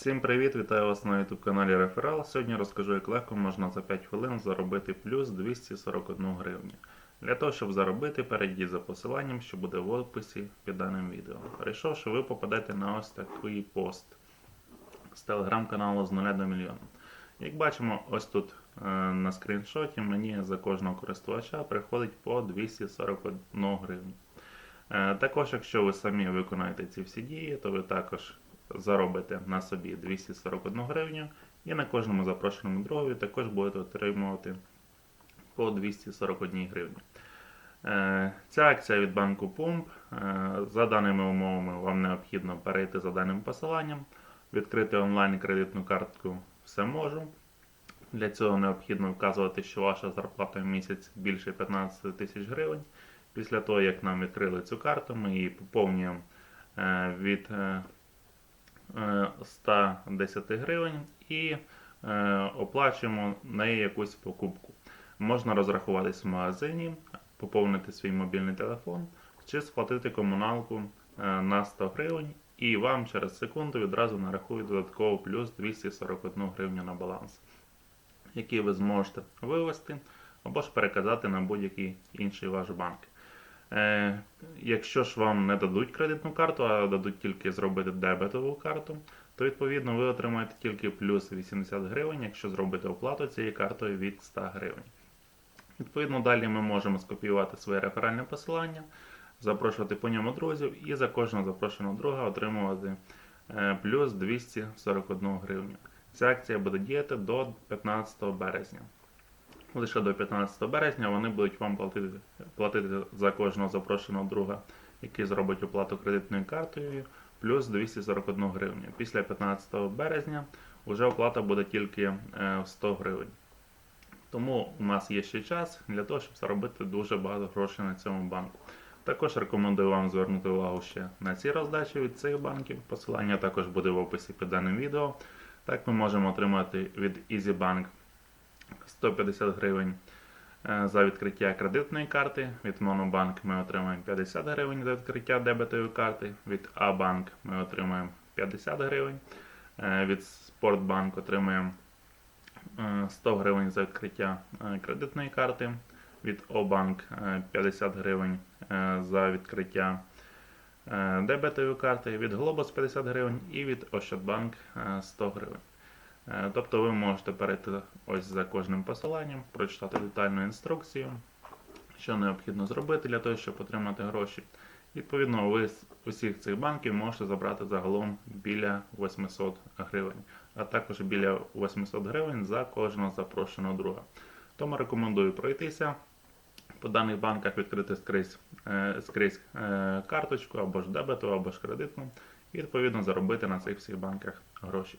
Всім привіт! Вітаю вас на YouTube каналі Реферал. Сьогодні розкажу, як легко можна за 5 хвилин заробити плюс 241 гривню. Для того, щоб заробити, перейдіть за посиланням, що буде в описі під даним відео. Перейшовши, ви попадете на ось такий пост з телеграм-каналу з 0 до мільйона. Як бачимо, ось тут е, на скріншоті мені за кожного користувача приходить по 241 гривню. Е, Також, якщо ви самі виконаєте ці всі дії, то ви також заробите на собі 241 гривню і на кожному запрошеному другові також будете отримувати по 241 гривні. Е, Ця акція від банку Пумп. Е, За даними умовами, вам необхідно перейти за даним посиланням, відкрити онлайн кредитну картку все можу. Для цього необхідно вказувати, що ваша зарплата в місяць більше 15 тисяч гривень. Після того, як нам відкрили цю карту, ми її поповнюємо е, від 110 гривень і е, оплачуємо неї якусь покупку. Можна розрахуватись в магазині, поповнити свій мобільний телефон чи сплатити комуналку е, на 100 гривень, і вам через секунду відразу нарахують додатково плюс 241 гривню на баланс, який ви зможете вивести або ж переказати на будь-який інший ваш банк. Е, якщо ж вам не дадуть кредитну карту, а дадуть тільки зробити дебетову карту, то відповідно ви отримаєте тільки плюс 80 гривень, якщо зробите оплату цією картою від 100 гривень. Відповідно, далі ми можемо скопіювати своє реферальне посилання, запрошувати по ньому друзів і за кожного запрошеного друга отримувати е, плюс 241 гривню. Ця акція буде діяти до 15 березня. Лише до 15 березня вони будуть вам платити, платити за кожного запрошеного друга, який зробить оплату кредитною картою, плюс 241 гривню. Після 15 березня вже оплата буде тільки е, 100 гривень. Тому у нас є ще час для того, щоб заробити дуже багато грошей на цьому банку. Також рекомендую вам звернути увагу ще на ці роздачі від цих банків. Посилання також буде в описі під даним відео. Так ми можемо отримати від EasyBank 150 гривень е, за відкриття кредитної карти. Від Monobank ми отримаємо 50 гривень за відкриття дебетової карти. Від A-Bank ми отримаємо 50 гривень. Е, Від Spортbank отримаємо е, 100 гривень за відкриття е, кредитної карти. Від е, 50 гривень е, за відкриття е, дебетової карти. Від Globus 50 гривень і від Ощадбанк е, 100 гривень. Е, Тобто ви можете перейти ось за кожним посиланням, прочитати детальну інструкцію, що необхідно зробити для того, щоб отримати гроші. Відповідно, ви з усіх цих банків можете забрати загалом біля 800 гривень, а також біля 800 гривень за кожного запрошеного друга. Тому рекомендую пройтися по даних банках, відкрити скрізь, е, скрізь е, карточку або ж дебетову, або ж кредитну, і відповідно заробити на цих всіх банках гроші.